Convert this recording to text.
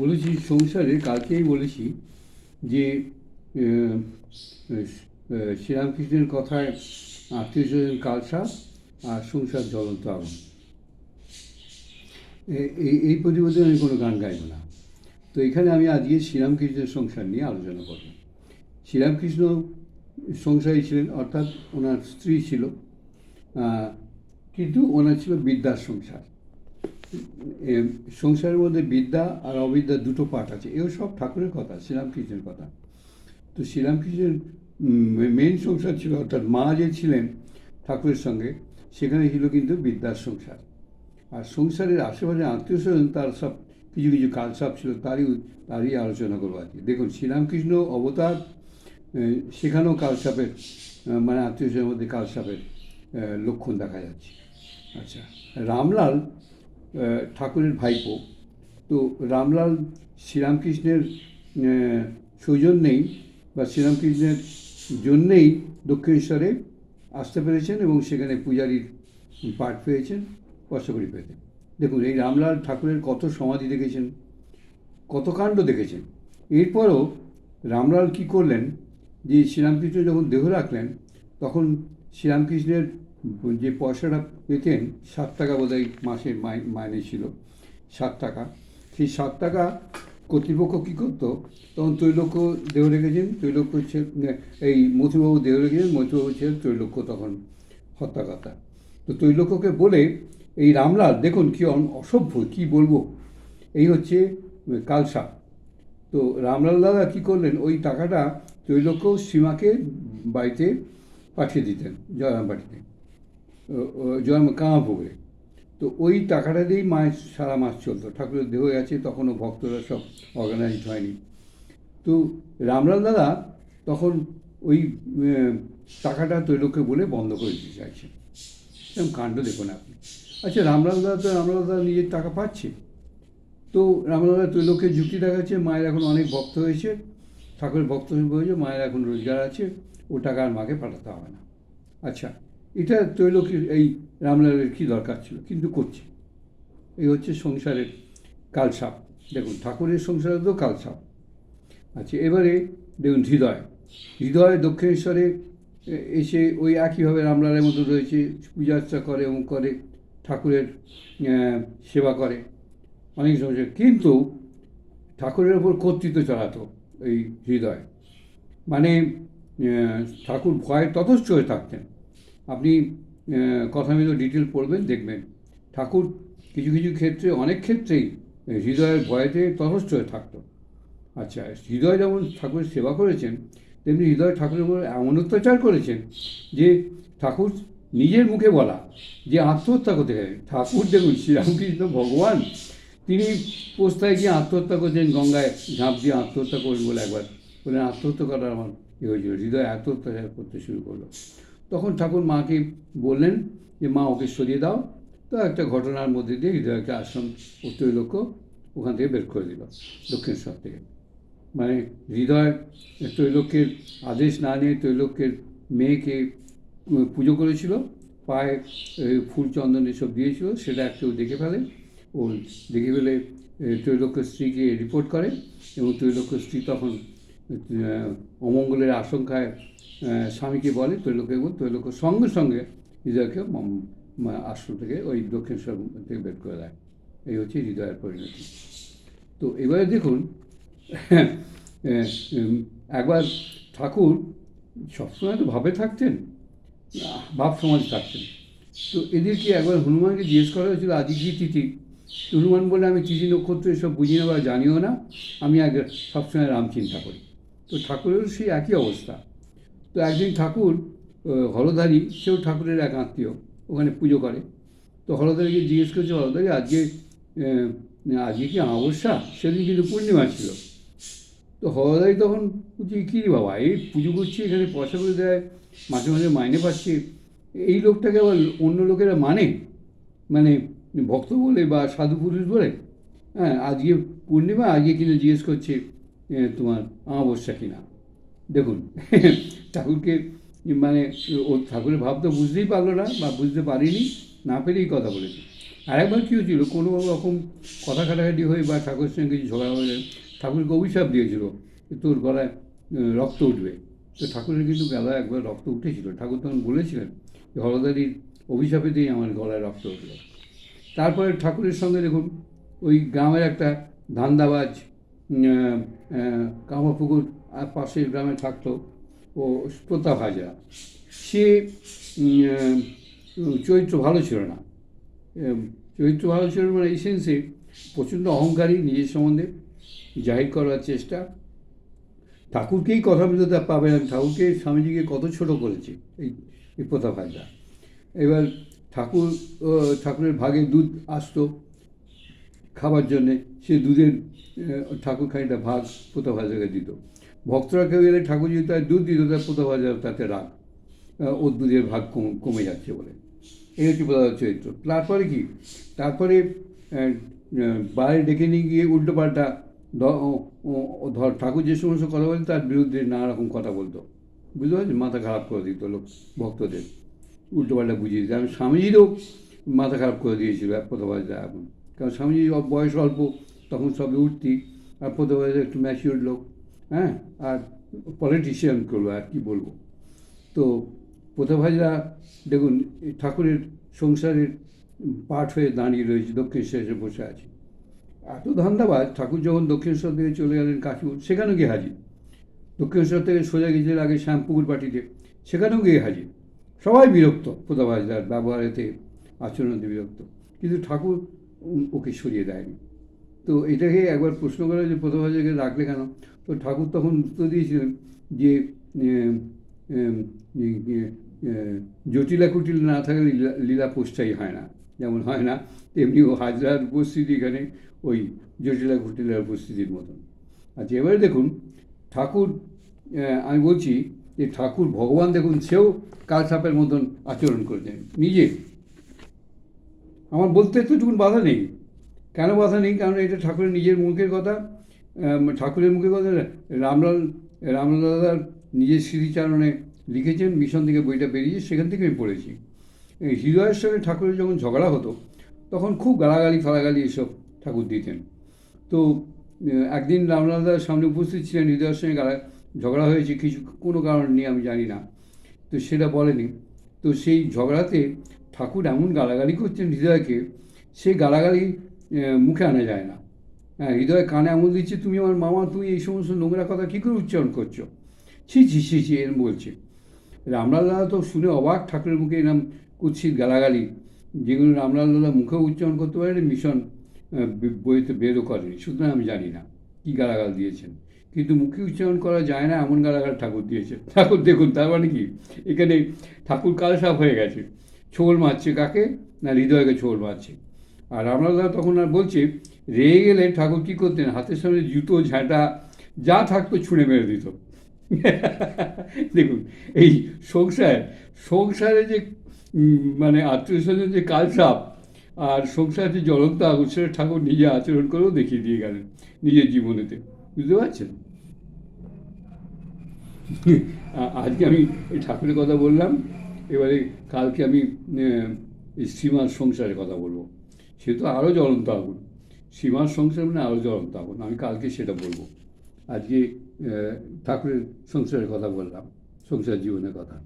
বলেছি, সংসারে কালকেই বলেছি যে শ্রীরামকৃষ্ণের কথায় আত্মীয় স্বজন কালসাপ আর সংসার জ্বলন্ত আগুন। এই এই প্রতিবেদনে আমি কোনো গান গাইব না। তো এখানে আমি আজকে শ্রীরামকৃষ্ণের সংসার নিয়ে আলোচনা করব। শ্রীরামকৃষ্ণ সংসারী ছিলেন, অর্থাৎ ওনার স্ত্রী ছিল। কিন্তু ওনার ছিল বিদ্যার সংসার। সংসারের মধ্যে বিদ্যা আর অবিদ্যা দুটো পাঠ আছে। এও সব ঠাকুরের কথা, শ্রীরামকৃষ্ণের কথা। তো শ্রীরামকৃষ্ণের মেন সংসার ছিল, অর্থাৎ মা যে ছিলেন ঠাকুরের সঙ্গে, সেখানে ছিল কিন্তু বিদ্যার সংসার। আর সংসারের আশেপাশে আত্মীয় স্বজন তার সব, কিছু কিছু কালসাপ ছিল, তারই তারই আলোচনা করব আজকে। দেখুন, শ্রীরামকৃষ্ণ অবতার সেখানেও কালসাপের মানে আত্মীয় স্বজনের মধ্যে কালসাপের লক্ষণ দেখা যাচ্ছে। আচ্ছা রামলাল ঠাকুরের ভাইপো। তো রামলাল শ্রীরামকৃষ্ণের সৌজন্যেই বা শ্রীরামকৃষ্ণের জন্যেই দক্ষিণেশ্বরে আসতে পেরেছেন এবং সেখানে পূজারীর পাঠ পেয়েছেন কষ্ট পেতে দেখুন, এই রামলাল ঠাকুরের কত সমাধি দেখেছেন, কত কাণ্ড দেখেছেন। এরপরও রামলাল কি করলেন, যে শ্রীরামকৃষ্ণ যখন দেহ রাখলেন, তখন শ্রীরামকৃষ্ণের যে পয়সাটা পেতেন, সাত টাকা বোধহয় মাসের মাই- মাইনে ছিল, সাত টাকা। সেই সাত টাকা কর্তৃপক্ষ কী করতো? তখন তৈলক্য দেহ রেখেছেন তৈলক্য এই মথুবাবু দেহ রেখেছেন মথুবাবু ছিলেন তৈলক্য তখন হত্যাকর্তা। তো তৈলক্যকে বলে, এই রামলাল, দেখুন কি অসভ্য, কি বলব? এই হচ্ছে কালসা। তো রামলাল দাদা কী করলেন? ওই টাকাটা তৈলক্য সীমাকে বাড়িতে পাঠিয়ে দিতেন জয়রাম বাড়িতে কামাপুকুরে তো ওই টাকাটা দিয়েই মায়ের সারা মাস চলতো। ঠাকুরের দেহ আছে, তখনও ভক্তরা সব অর্গানাইজড হয়নি। তো রামলাল দাদা তখন ওই টাকাটা তৈলক্যে বলে বন্ধ করে দিতে চাইছে। এরকম কাণ্ড দেখুন আপনি। আচ্ছা রামলাল দাদা তো, রামলাল দাদা নিজের টাকা পাচ্ছে। তো রামলাল তৈলকে যুক্তি দেখাচ্ছে, মায়ের এখন অনেক ভক্ত হয়েছে। ঠাকুরের ভক্ত হয়েছে, মায়ের এখন রোজগার আছে। ও টাকা আর মাকে পাঠাতে হবে না। আচ্ছা এটা তৈলকের এই রামলালের কী দরকার ছিল? কিন্তু করছে। এই হচ্ছে সংসারের কালসাপ। দেখুন, ঠাকুরের সংসারে তো কালসাপ। আচ্ছা এবারে দেখুন, হৃদয়। হৃদয়, দক্ষিণেশ্বরে এসে ওই একইভাবে রামলালের মতো রয়েছে, পূজা অর্চা করে এবং করে, ঠাকুরের সেবা করে। অনেক সমস্যা। কিন্তু ঠাকুরের ওপর কর্তৃত্ব চালাতো এই হৃদয়। মানে ঠাকুর ভয়ে তথস্থ হয়ে থাকতেন। আপনি আহ, কথা মতো ডিটেল পড়বেন দেখবেন। ঠাকুর কিছু কিছু ক্ষেত্রে অনেক ক্ষেত্রেই হৃদয়ের ভয়েতে তথস্থ হয়ে থাকতো। আচ্ছা হৃদয় যেমন ঠাকুরের সেবা করেছেন তেমনি হৃদয় ঠাকুরের উপর এমন অত্যাচার করেছেন যে ঠাকুর নিজের মুখে বলা যে আত্মহত্যা করতে গেলেন। ঠাকুর দেখুন শ্রীরামকৃষ্ণ ভগবান তিনি পোস্তায় গিয়ে আত্মহত্যা করছেন গঙ্গায় ঝাঁপ দিয়ে আত্মহত্যা করবেন বলে একবার। বলে আত্মহত্যা করার আমার ইয়ে হয়েছিল হৃদয় অত্যাচার করতে শুরু করল। তখন ঠাকুর মাকে বললেন যে মা ওকে সরিয়ে দাও। তো একটা ঘটনার মধ্যে দিয়ে হৃদয়কে আশ্রম লক্ষ্য ওখান থেকে বের করে দিল দক্ষিণেশ্বর থেকে। মানে হৃদয় তৈলক্যের আদেশ না নিয়ে তৈলক্যের মেয়েকে পুজো করেছিল পায়ে ফুল চন্দন এসব দিয়েছিল সেটা কেউ দেখে ফেলে। ও দেখে ফেলে এ, স্ত্রীকে রিপোর্ট করে এবং তৈলক্য স্ত্রী তখন অমঙ্গলের আশঙ্কায় স্বামীকে বলে তৈলক্য এবং তৈলক্য সঙ্গে সঙ্গে হৃদয়কে আশ্রম থেকে ওই দক্ষিণেশ্বর থেকে বের করে দেয়। এই হচ্ছে হৃদয়ের পরিণতি। তো এবারে দেখুন একবার ঠাকুর সবসময় তো ভাবে থাকতেন, ভাব সমাজে থাকতেন। তো এদেরকে একবার হনুমানকে জিজ্ঞেস করা হয়েছিল আজকে কি তিথি? হনুমান বলে আমি তিথি নক্ষত্র এসব বুঝি না বা জানিও না। আমি আগে সবসময় রাম চিন্তা করি। তো ঠাকুরেরও সেই একই অবস্থা। তো একদিন ঠাকুর হলধারী সেও ঠাকুরের এক আত্মীয়, ওখানে পুজো করে। তো হলধারীকে জিজ্ঞেস করছে হলধারী আজকে আজকে কি অমাবস্যা? সেদিন কিন্তু পূর্ণিমা ছিল। তো হলদাই তখন বলছি, কী বাবা, এই পুজো করছি, এখানে পয়সা করে দেয়, মাঝে মাঝে মাইনে পাচ্ছি। এই লোকটাকে আবার অন্য লোকেরা মানে মানে ভক্ত বলে বা সাধু পুরুষ বলে হ্যাঁ আজকে পূর্ণিমা, আজকে কিনা জিজ্ঞেস করছে। তোমার অমাবস্যা কিনা। দেখুন, ঠাকুরকে মানে ও ঠাকুরের ভাব তো বুঝতেই পারল না বা বুঝতে পারিনি, না পেরেই কথা বলেছে। আর একবার কী হয়েছিল কোনো রকম কথা কাটাকাটি হয়ে বা ঠাকুরের সঙ্গে কিছু ঝগড়া হয়ে ঠাকুরকে অভিশাপ দিয়েছিল তোর গলায় রক্ত উঠবে। তো ঠাকুরের কিন্তু গলায় একবার রক্ত উঠেছিল। ঠাকুর তখন বলেছিলেন যে, হলদারির অভিশাপেতেই আমার গলায় রক্ত উঠল। তারপরে ঠাকুরের সঙ্গে দেখুন, ওই গ্রামের একটা ধান্দাবাজ কামাপুকুর পাশের গ্রামে থাকতো ও প্রতাপ হাজরা। সে চরিত্র ভালো ছিল না। চরিত্র ভালো ছিল মানে এই সেন্সে প্রচণ্ড অহংকারী নিজের সম্বন্ধে, জাহির করার চেষ্টা। ঠাকুরকেই কথা তা পাবে না ঠাকুরকে স্বামীজিকে কত ছোট করেছে এই এই প্রতাপ হাজরা। এবার ঠাকুর ঠাকুরের ভাগে দুধ আসতো খাবার জন্যে, সে দুধের ঠাকুর খানিকটা ভাগ প্রতাপ হাজারকে দিত। ভক্তরা কেউ এলে ঠাকুর যদি তার দুধ দিত, তার প্রতাপ হাজার তাতে রাগ ওর দুধের ভাগ কম- যাচ্ছে বলে। এই হচ্ছে প্রতাপ চরিত্র। তারপরে কি? তারপরে বাইরে ডেকে নিয়ে গিয়ে উল্টো পাল্টা ও- ও- ও, ধর ঠাকুর যে সমস্ত কথা বলতো তার বিরুদ্ধে নানা রকম কথা বলতো। বুঝতে পারছি মাথা খারাপ করে দিত লোক, ভক্তদের। উল্টো পাল্টা বুঝিয়ে দিত। আমি স্বামীজিরও মাথা খারাপ করে দিয়েছিল এক প্রতাপাজা এখন। কারণ স্বামীজি বয়স অল্প তখন সবে উঠতি, আর প্রতাপাজা একটু ম্যাচিওর লোক হ্যাঁ? আর পলিটিশিয়ান করল, আর কি বলব। তো প্রতাপাজা দেখুন ঠাকুরের সংসারের পাঠ হয়ে দাঁড়িয়ে রয়েছে দক্ষিণেশ্বর বসে আছে। এত ধান্দাবাজ, ঠাকুর যখন দক্ষিণেশ্বর থেকে চলে গেলেন কাশীপুর, সেখানেও গিয়ে হাজির। দক্ষিণেশ্বর থেকে সোজা গিয়েছিল আগে শ্যামপুকুর পাটিতে, সেখানেও গিয়ে হাজির। সবাই বিরক্ত প্রতাপাজদার ব্যবহারেতে, আচরণতে বিরক্ত। কিন্তু ঠাকুর ওকে সরিয়ে দেয়নি। তো এটাকে একবার প্রশ্ন করা যে প্রতাপাজকে রাখলে কেন? তো ঠাকুর তখন উত্তর দিয়েছিলেন যে জটিলা কুটিল না থাকলে লীলা পোষ্টাই হয় না। যেমন হয় না, তেমনি ও হাজরার উপস্থিতি এখানে ওই জটিলা কুটিলার উপস্থিতির মতন। আচ্ছা এবারে দেখুন, ঠাকুর আমি বলছি যে ঠাকুর ভগবান দেখুন সেও কালসাপের মতন আচরণ করেছেন নিজে। আমার বলতে এতটুকুন বাধা নেই। কেন বাধা নেই? কারণ এটা ঠাকুরের নিজের মুখের কথা। ঠাকুরের মুখের কথা রামলাল রামলাল দাদার নিজের স্মৃতিচারণে লিখেছেন, মিশন থেকে বইটা বেরিয়েছে সেখান থেকে আমি পড়েছি। হৃদয়ের সঙ্গে ঠাকুরের যখন ঝগড়া হতো, তখন খুব গালাগালি ফালাগালি এসব ঠাকুর দিতেন। তো একদিন রামলাল দাদার সামনে উপস্থিত ছিলেন, হৃদয়ের সঙ্গে গালা, ঝগড়া হয়েছে, কিছু, কোনো কারণ নিয়ে আমি জানি না। তো সেটা বলেনি। তো সেই ঝগড়াতে ঠাকুর এমন গালাগালি করছেন হৃদয়কে, সেই গালাগালি মুখে আনা যায় না। হ্যাঁ হৃদয় কানে এমন দিচ্ছে, তুমি আমার মামা, তুমি এই সমস্ত নোংরা কথা কী করে উচ্চারণ করছ? ছি ছি ছি ছি, এরম বলছে। রামলাল দাদা তো শুনে অবাক, ঠাকুরের মুখে এরম কুৎসিত গালাগালি। যেগুলো রামলাল দাদা মুখেও উচ্চারণ করতে পারেন মিশন বইতে বেরও করেনি। সুতরাং আমি জানি না কী গালাগাল দিয়েছেন। কিন্তু মুখে উচ্চারণ করা যায় না, এমন গালাগাল ঠাকুর দিয়েছে ঠাকুর দেখুন, তার মানে কি? এখানে ঠাকুর কালসাপ হয়ে গেছে। ছোল মারছে কাকে? না হৃদয়কে ছোল মারছে? আর রামলাল তখন আর বলছে, রেগে গেলে ঠাকুর কী করতেন? হাতের সামনে জুতো, ঝাঁটা, যা থাকতো ছুঁড়ে মেরে দিত। দেখুন, এই সংসার সংসারে যে মানে আত্মীয় যে কালসাপ, আর সংসার যে জ্বলন্ত আগুন, সেটা ঠাকুর নিজে আচরণ করেও দেখিয়ে দিয়ে গেলেন, নিজের জীবনেতে। বুঝতে পারছেন? আজকে আমি এই ঠাকুরের কথা বললাম, এবারে কালকে আমি সীমার সংসারের কথা বলব। সে তো আরও জ্বলন্ত আগুন। সীমার সংসার মানে আরও জ্বলন্ত আগুন। আমি কালকে সেটা বলব। আজকে ঠাকুরের সংসারের কথা বললাম সংসার জীবনের কথা।